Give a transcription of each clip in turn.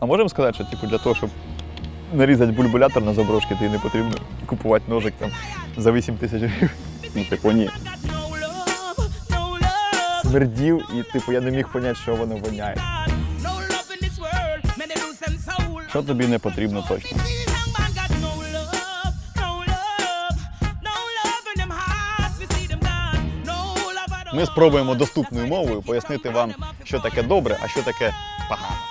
А можемо сказати, що типу, для того, щоб нарізати бульбулятор на заброшки, тобі не потрібно купувати ножик там за 8 тисяч гривень. Ну, типу, ні. Смердів, і типу я не міг поняти, що воно воняє. Що тобі не потрібно точно? Ми спробуємо доступною мовою пояснити вам, що таке добре, а що таке погано.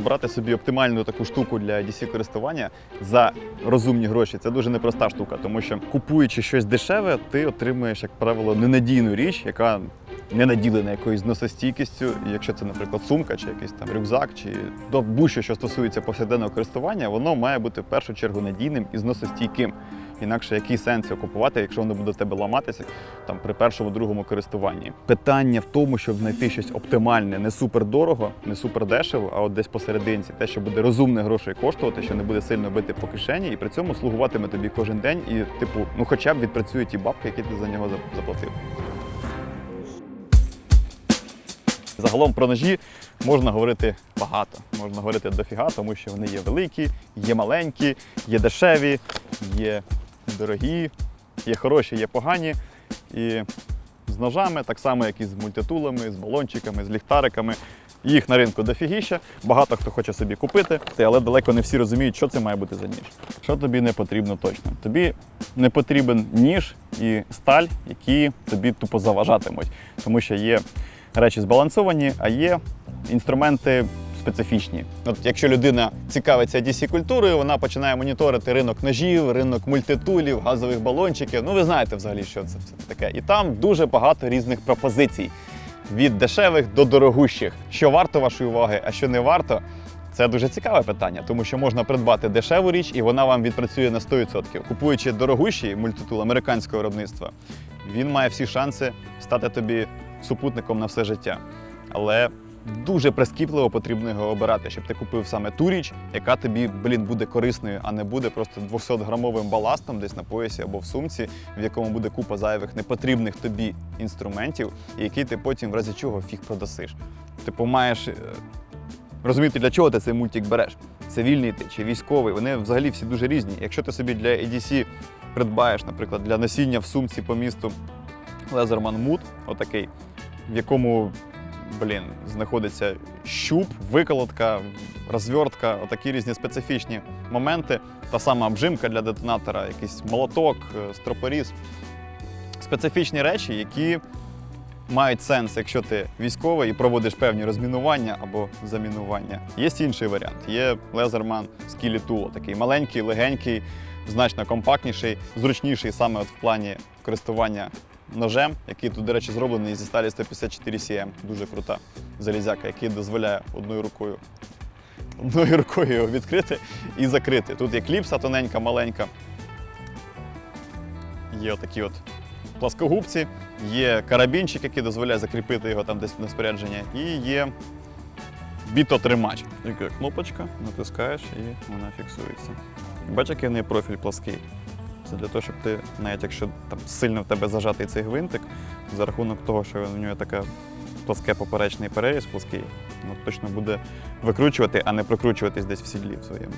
Обрати собі оптимальну таку штуку для DC користування за розумні гроші це дуже непроста штука, тому що купуючи щось дешеве, ти отримуєш, як правило, ненадійну річ, яка не наділена якоюсь зносостійкістю. І якщо це, наприклад, сумка чи якийсь там рюкзак, чи будь-що, що стосується повсякденного користування, воно має бути в першу чергу надійним і зносостійким. Інакше який сенс його купувати, якщо воно буде тебе ламатися там при першому другому користуванні? Питання в тому, щоб знайти щось оптимальне, не супер дорого, не супер дешево, а от десь посерединці, те, що буде розумне грошей коштувати, що не буде сильно бити по кишені, і при цьому слугуватиме тобі кожен день, і типу, ну хоча б відпрацює ті бабки, які ти за нього заплатив. Загалом про ножі можна говорити багато. Можна говорити дофіга, тому що вони є великі, є маленькі, є дешеві, є дорогі, є хороші, є погані. І з ножами, так само, як і з мультитулами, з балончиками, з ліхтариками. Їх на ринку дофігіще. Багато хто хоче собі купити, але далеко не всі розуміють, що це має бути за ніж. Що тобі не потрібно точно? Тобі не потрібен ніж і сталь, які тобі тупо заважатимуть, тому що є речі збалансовані, а є інструменти специфічні. От якщо людина цікавиться dc культурою, вона починає моніторити ринок ножів, ринок мультитулів, газових балончиків. Ну ви знаєте взагалі, що це все таке. І там дуже багато різних пропозицій. Від дешевих до дорогущих. Що варто вашої уваги, а що не варто, це дуже цікаве питання, тому що можна придбати дешеву річ, і вона вам відпрацює на 100%. Купуючи дорогущий мультитул американського виробництва, він має всі шанси стати тобі супутником на все життя. Але дуже прискіпливо потрібно його обирати, щоб ти купив саме ту річ, яка тобі, блін, буде корисною, а не буде просто 200-грамовим баластом десь на поясі або в сумці, в якому буде купа зайвих непотрібних тобі інструментів, які ти потім в разі чого фіг продасиш. Типу, маєш е, розуміти, для чого ти цей мультик береш. Цивільний ти чи військовий, вони взагалі всі дуже різні. Якщо ти собі для EDC придбаєш, наприклад, для носіння в сумці по місту Лезерман Мут, отакий, в якому, блін, знаходиться щуп, виколотка, розвертка, отакі різні специфічні моменти. Та сама обжимка для детонатора, якийсь молоток, е, стропоріз. Специфічні речі, які мають сенс, якщо ти військовий і проводиш певні розмінування або замінування. Є інший варіант. Є Лезерман Skilly Tool, такий маленький, легенький, значно компактніший, зручніший саме от в плані користування ножем, який тут, до речі, зроблений зі сталі 154 CM. Дуже крута залізяка, який дозволяє одною рукою. Одною рукою його відкрити і закрити. Тут є кліпса тоненька, маленька. Є отакі от пласкогубці, є карабінчик, який дозволяє закріпити його там десь на спорядження, і є бітотримач. Така кнопочка, натискаєш і вона фіксується. Бачиш, який в неї профіль плаский. Це для того, щоб ти, навіть якщо там сильно в тебе зажатий цей гвинтик, за рахунок того, що в нього така пласке поперечний переріз плаский, ну, точно буде викручувати, а не прокручуватись десь в сідлі в своєму.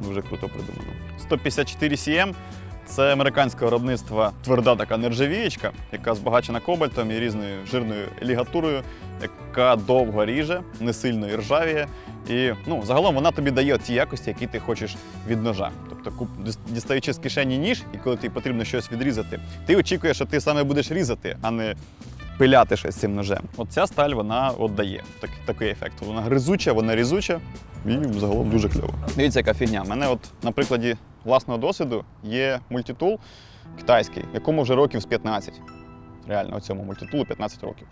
Дуже круто придумано. 154 CM це американське виробництво тверда така нержавієчка, яка збагачена кобальтом і різною жирною лігатурою, яка довго ріже, не сильно і ржавіє. І ну, загалом вона тобі дає ті якості, які ти хочеш від ножа. Тобто, куп- дістаючи з кишені ніж, і коли тобі потрібно щось відрізати, ти очікуєш, що ти саме будеш різати, а не пиляти щось цим ножем. От ця сталь вона от дає так, такий ефект. Вона гризуча, вона різуча і загалом дуже кльово. Дивіться, яка фігня. У мене от на прикладі власного досвіду є мультитул китайський, якому вже років з 15. Реально, цьому мультитулу 15 років.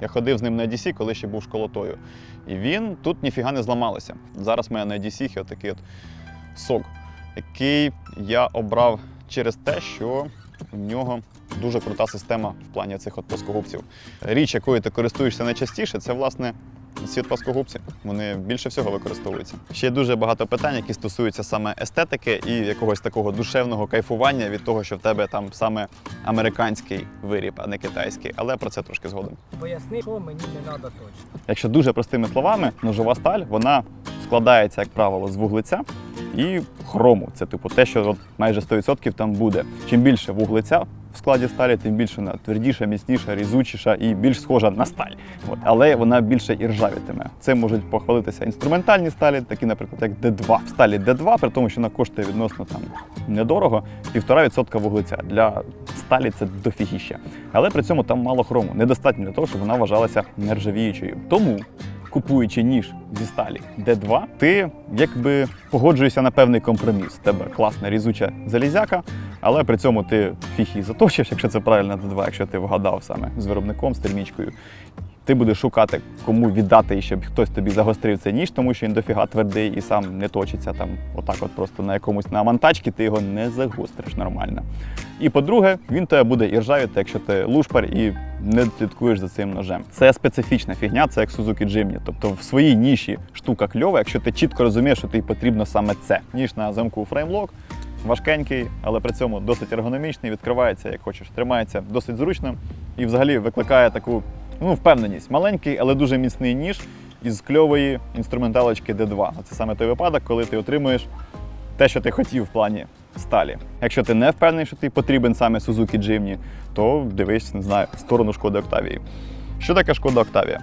Я ходив з ним на DC, коли ще був школотою. І він тут ніфіга не зламалося. Зараз в мене на DC такий от сок, який я обрав через те, що в нього дуже крута система в плані цих от плоскогубців. Річ, якою ти користуєшся найчастіше, це власне ці от. Вони більше всього використовуються. Ще дуже багато питань, які стосуються саме естетики і якогось такого душевного кайфування від того, що в тебе там саме американський виріб, а не китайський. Але про це трошки згодом. Поясни, що мені не треба точно. Якщо дуже простими словами, ножова сталь вона складається, як правило, з вуглеця і хрому. Це типу те, що от майже 100% там буде. Чим більше вуглеця в складі сталі, тим більше вона твердіша, міцніша, різучіша і більш схожа на сталь. От. Але вона більше і ржавітиме. Це можуть похвалитися інструментальні сталі, такі, наприклад, як D2. В сталі D2, при тому, що вона коштує відносно там недорого, 1,5% вуглеця. Для сталі це дофігіще. Але при цьому там мало хрому. Недостатньо для того, щоб вона вважалася нержавіючою. Тому купуючи ніж зі сталі D2, ти якби погоджуєшся на певний компроміс. Тебе класна різуча залізяка, але при цьому ти її заточиш, якщо це правильно D2, якщо ти вгадав саме з виробником, з термічкою. Ти будеш шукати, кому віддати, і щоб хтось тобі загострив цей ніж, тому що він дофіга твердий і сам не точиться там, отак, от просто на якомусь на монтачці ти його не загостриш нормально. І по-друге, він тебе буде іржавіти, якщо ти лушпар і не слідкуєш за цим ножем. Це специфічна фігня, це як Suzuki Jimny. Тобто в своїй ніші штука кльова, якщо ти чітко розумієш, що тобі потрібно саме це. Ніж на замку фреймлок, важкенький, але при цьому досить ергономічний, відкривається, як хочеш, тримається досить зручно і взагалі викликає таку ну, впевненість. Маленький, але дуже міцний ніж із кльової інструменталочки D2. Це саме той випадок, коли ти отримуєш те, що ти хотів в плані сталі. Якщо ти не впевнений, що тобі потрібен саме Suzuki Jimny, то дивись, не знаю, в сторону шкоди Октавії. Що таке шкода Октавія?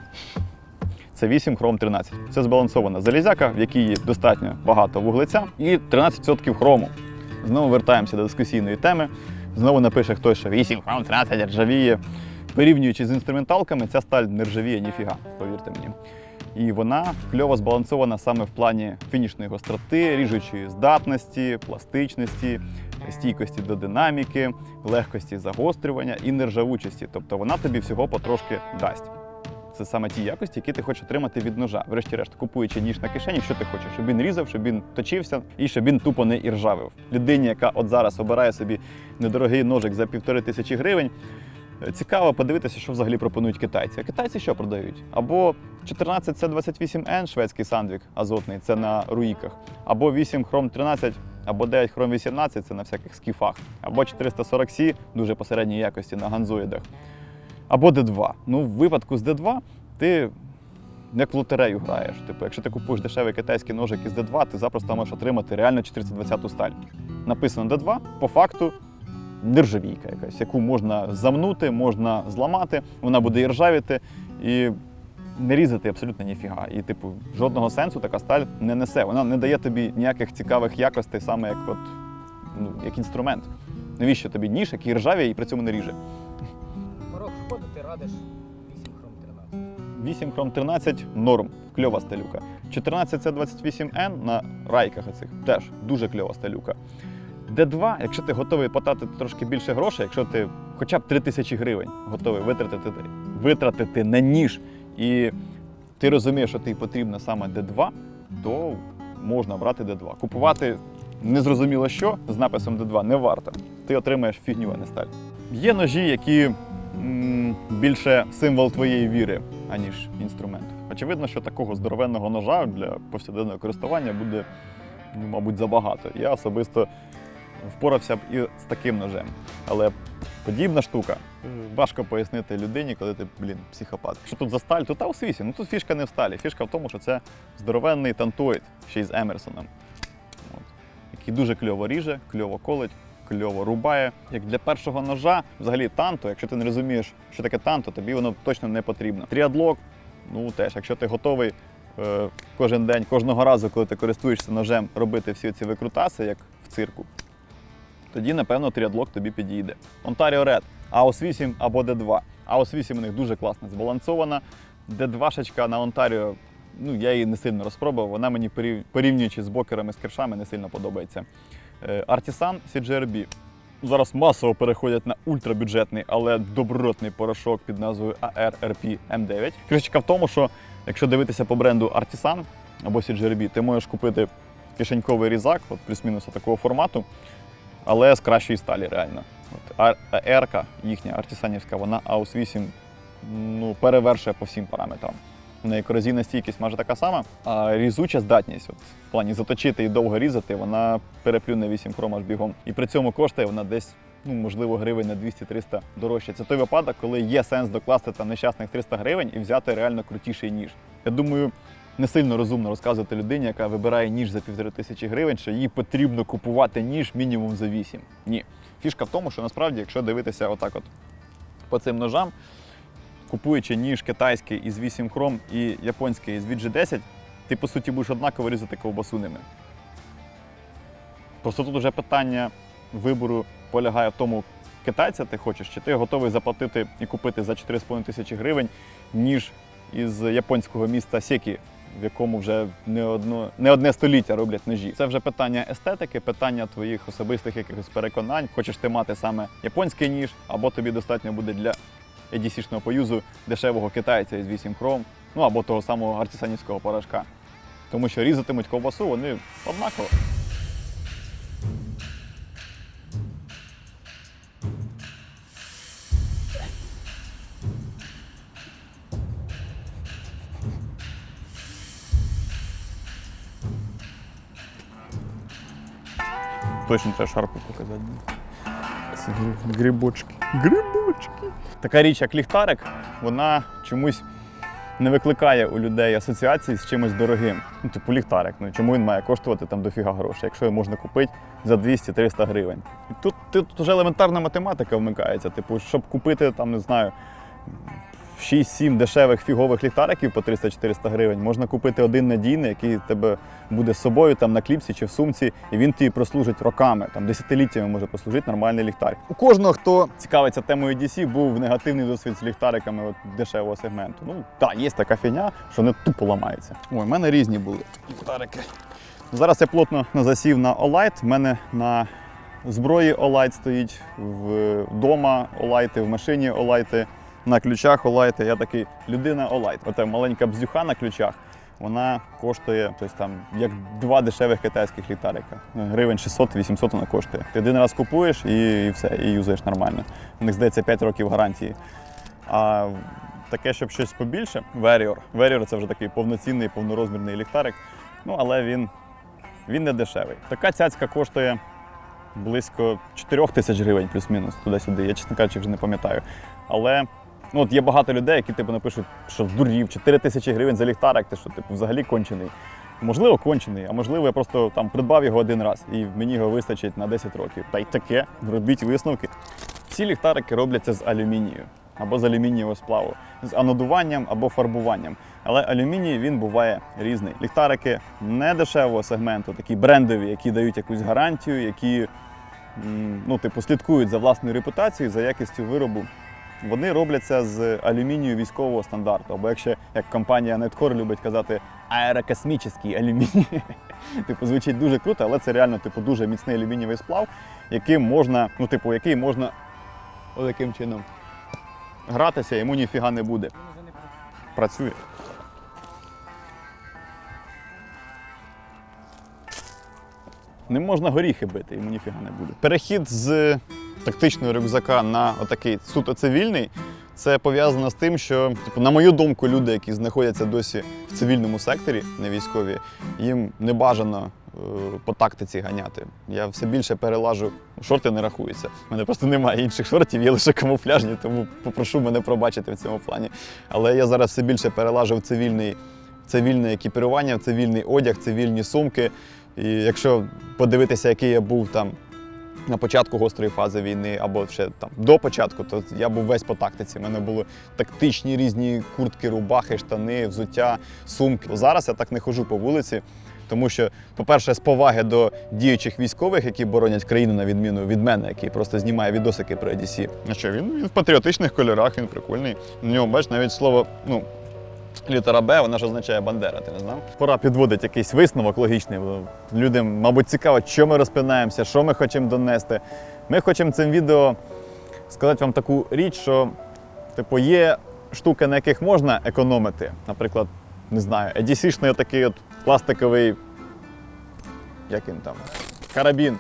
Це 8 хром 13. Це збалансована залізяка, в якій є достатньо багато вуглеця і 13% хрому. Знову вертаємося до дискусійної теми. Знову напише хтось, що 8 хром 13 ржавіє. Порівнюючи з інструменталками, ця сталь не ржавіє ніфіга, повірте мені. І вона кльово збалансована саме в плані фінішної гостроти, ріжучої здатності, пластичності, стійкості до динаміки, легкості загострювання і нержавучості. Тобто вона тобі всього потрошки дасть. Це саме ті якості, які ти хочеш отримати від ножа. Врешті-решт, купуючи ніж на кишені, що ти хочеш? Щоб він різав, щоб він точився і щоб він тупо не іржавив. Людині, яка от зараз обирає собі недорогий ножик за півтори тисячі гривень. е, Цікаво подивитися, що взагалі пропонують китайці. А китайці що продають? Або 14 c 28 n шведський сандвік азотний, це на руїках, або 8 хром 13, або 9 хром 18, це на всяких скіфах, або 440 c дуже посередньої якості на ганзоїдах або D2. Ну, в випадку з D2 ти як в лотерею граєш. Типу, якщо ти купуєш дешевий китайський ножик із D2, ти запросто можеш отримати реально 420-ту сталь. Написано D2, по факту нержавійка якась, яку можна замнути, можна зламати, вона буде іржавіти і не різати абсолютно ніфіга. І, типу, жодного сенсу така сталь не несе. Вона не дає тобі ніяких цікавих якостей, саме як, от, ну, як інструмент. Навіщо тобі ніж, який ржавіє і при цьому не ріже? Радиш 8 хром 13. 8 хром 13 норм, кльова сталюка. 14 це 28N на райках оцих теж дуже кльова сталюка. D2, якщо ти готовий потратити трошки більше грошей, якщо ти хоча б 3 тисячі гривень готовий витратити, витратити на ніж, і ти розумієш, що тобі потрібно саме D2, то можна брати D2. Купувати незрозуміло що з написом D2 не варто. Ти отримаєш фігню, а не сталь. Є ножі, які більше символ твоєї віри, аніж інструмент. Очевидно, що такого здоровенного ножа для повсякденного користування буде, ну, мабуть, забагато. Я особисто впорався б і з таким ножем. Але подібна штука е, важко пояснити людині, коли ти, блін, психопат. Що тут за сталь? Тут аусвісі. Ну тут фішка не в сталі. Фішка в тому, що це здоровенний тантоїд, ще й з Емерсоном. От. Який дуже кльово ріже, кльово колить, кльово рубає. Як для першого ножа, взагалі танто, якщо ти не розумієш, що таке танто, тобі воно точно не потрібно. Тріадлок, ну теж, якщо ти готовий е, кожен день, кожного разу, коли ти користуєшся ножем, робити всі ці викрутаси, як в цирку, тоді, напевно, тріадлок тобі підійде. Ontario Red, AOS 8 або D2. AOS 8 у них дуже класно збалансована. D2-шечка на Ontario, ну я її не сильно розпробував. Вона мені порівнюючи з бокерами з кершами, не сильно подобається. Е, Artisan CGRB. Зараз масово переходять на ультрабюджетний, але добротний порошок під назвою ARRP M9. Кришечка в тому, що якщо дивитися по бренду Artisan або CGRB, ти можеш купити кишеньковий різак, от плюс-мінус такого формату, але з кращої сталі реально. От АРК їхня артисанівська, вона AUS 8 ну, перевершує по всім параметрам. Корозійна стійкість майже така сама, а різуча здатність, от, в плані заточити і довго різати, вона переплюне 8 хром аж бігом. І при цьому коштує вона десь, ну можливо, гривень на 200-300 дорожче. Це той випадок, коли є сенс докласти там нещасних 300 гривень і взяти реально крутіший ніж. Я думаю, не сильно розумно розказувати людині, яка вибирає ніж за півтори тисячі гривень, що їй потрібно купувати ніж мінімум за 8. Ні. Фішка в тому, що насправді, якщо дивитися отак от по цим ножам, купуючи ніж китайський із 8 хром і японський із VG10, ти по суті будеш однаково різати ковбасу ними. Просто тут вже питання вибору полягає в тому, китайця ти хочеш, чи ти готовий заплатити і купити за 4,5 тисячі гривень ніж із японського міста Секі, в якому вже не, одно, не одне століття роблять ножі. Це вже питання естетики, питання твоїх особистих якихось переконань. Хочеш ти мати саме японський ніж, або тобі достатньо буде для EDC-шного поюзу дешевого китайця із 8 хром, ну або того самого артисанівського порошка. Тому що різатимуть ковбасу вони однаково. Точно треба шарпу показати. Це Грибочки. Грибочки. Така річ, як ліхтарик, вона чомусь не викликає у людей асоціації з чимось дорогим. Ну, типу ліхтарик. Ну чому він має коштувати там дофіга грошей, якщо його можна купити за 200-300 гривень. І тут, тут вже елементарна математика вмикається. Типу, щоб купити там, не знаю. 6-7 дешевих фігових ліхтариків по 300-400 гривень можна купити один надійний, який тебе буде з собою там на кліпсі чи в сумці, і він тобі прослужить роками, там десятиліттями може прослужити нормальний ліхтар. У кожного, хто цікавиться темою DC, був негативний досвід з ліхтариками от, дешевого сегменту. Ну так, є така фігня, що вони тупо ламаються. Ой, в мене різні були ліхтарики. Зараз я плотно засів на Олайт. У мене на зброї Олайт стоїть вдома Олайти, в машині Олайти, на ключах Олайти. Я такий людина Олайт. Ота маленька бздюха на ключах. Вона коштує тобто, там, як два дешевих китайських ліхтарика. Гривень 600-800 вона коштує. Ти один раз купуєш і, і все, і юзаєш нормально. У них здається 5 років гарантії. А таке, щоб щось побільше, Warrior. Warrior це вже такий повноцінний, повнорозмірний ліхтарик. Ну, але він, він не дешевий. Така цяцька коштує близько 4 тисяч гривень, плюс-мінус, туди-сюди. Я, чесно кажучи, вже не пам'ятаю. Але ну, от є багато людей, які типу, напишуть, що здурів, 4 тисячі гривень за ліхтарик, ти що, типу, взагалі кончений. Можливо, кончений, а можливо, я просто там придбав його один раз і мені його вистачить на 10 років. Та й таке, робіть висновки. Всі ліхтарики робляться з алюмінію або з алюмінієвого сплаву, з анодуванням або фарбуванням. Але алюміній він буває різний. Ліхтарики не дешевого сегменту, такі брендові, які дають якусь гарантію, які ну, типу, слідкують за власною репутацією, за якістю виробу. Вони робляться з алюмінію військового стандарту. Або якщо як компанія Netcore любить казати аерокосмічний алюміній. типу, звучить дуже круто, але це реально типу, дуже міцний алюмінієвий сплав, яким можна, ну, типу, який можна таким чином гратися, йому ніфіга не буде. Працює. Не можна горіхи бити, йому ніфіга не буде. Перехід з тактичного рюкзака на отакий суто цивільний. Це пов'язано з тим, що, типу, на мою думку, люди, які знаходяться досі в цивільному секторі, не військові, їм не бажано е, по тактиці ганяти. Я все більше перелажу, шорти не рахуються. У мене просто немає інших шортів, є лише камуфляжні, тому попрошу мене пробачити в цьому плані. Але я зараз все більше перелажу в цивільний, цивільне екіпірування, в цивільний одяг, цивільні сумки. І якщо подивитися, який я був там на початку гострої фази війни, або ще там до початку, то я був весь по тактиці. У мене були тактичні різні куртки, рубахи, штани, взуття, сумки. Зараз я так не ходжу по вулиці. Тому що, по-перше, з поваги до діючих військових, які боронять країну на відміну від мене, який просто знімає відосики про EDC. А що він, він в патріотичних кольорах, він прикольний. На ньому, бачиш, навіть слово, ну, Літера Б, вона ж означає Бандера, ти не знав? Пора підводити якийсь висновок логічний. Людям, мабуть, цікаво, що ми розпинаємося, що ми хочемо донести. Ми хочемо цим відео сказати вам таку річ, що типу, є штуки, на яких можна економити. Наприклад, не знаю, EDC-шний такий от пластиковий, як він там, карабін.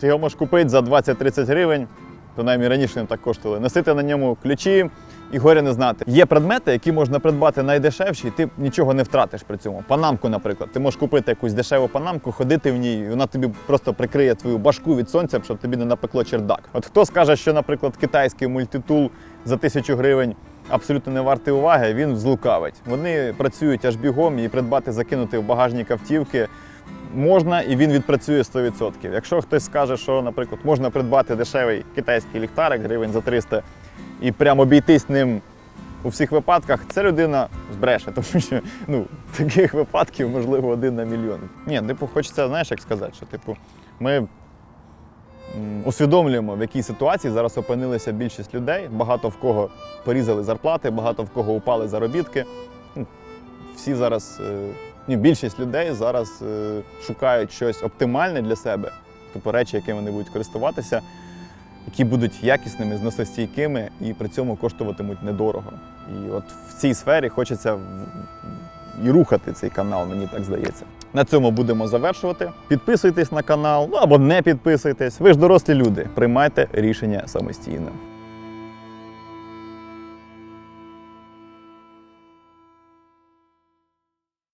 Ти його можеш купити за 20-30 гривень, принаймні раніше він так коштували. Носити на ньому ключі і горя не знати. Є предмети, які можна придбати найдешевші, і ти нічого не втратиш при цьому. Панамку, наприклад. Ти можеш купити якусь дешеву панамку, ходити в ній, і вона тобі просто прикриє твою башку від сонця, щоб тобі не напекло чердак. От хто скаже, що, наприклад, китайський мультитул за тисячу гривень абсолютно не вартий уваги, він злукавить. Вони працюють аж бігом і придбати, закинути в багажник автівки можна і він відпрацює 100%. Якщо хтось скаже, що, наприклад, можна придбати дешевий китайський ліхтарик гривень за 300 і прямо обійтись ним у всіх випадках, ця людина збреше, тому що ну, таких випадків можливо один на мільйон. Ні, типу, хочеться, знаєш, як сказати, що типу, ми усвідомлюємо, в якій ситуації зараз опинилися більшість людей. Багато в кого порізали зарплати, багато в кого упали заробітки. Ну, Всі зараз, е, ні, більшість людей зараз е, шукають щось оптимальне для себе, тобто речі, якими вони будуть користуватися, які будуть якісними, зносостійкими і при цьому коштуватимуть недорого. І от в цій сфері хочеться і рухати цей канал, мені так здається. На цьому будемо завершувати. Підписуйтесь на канал, ну або не підписуйтесь. Ви ж дорослі люди. Приймайте рішення самостійно.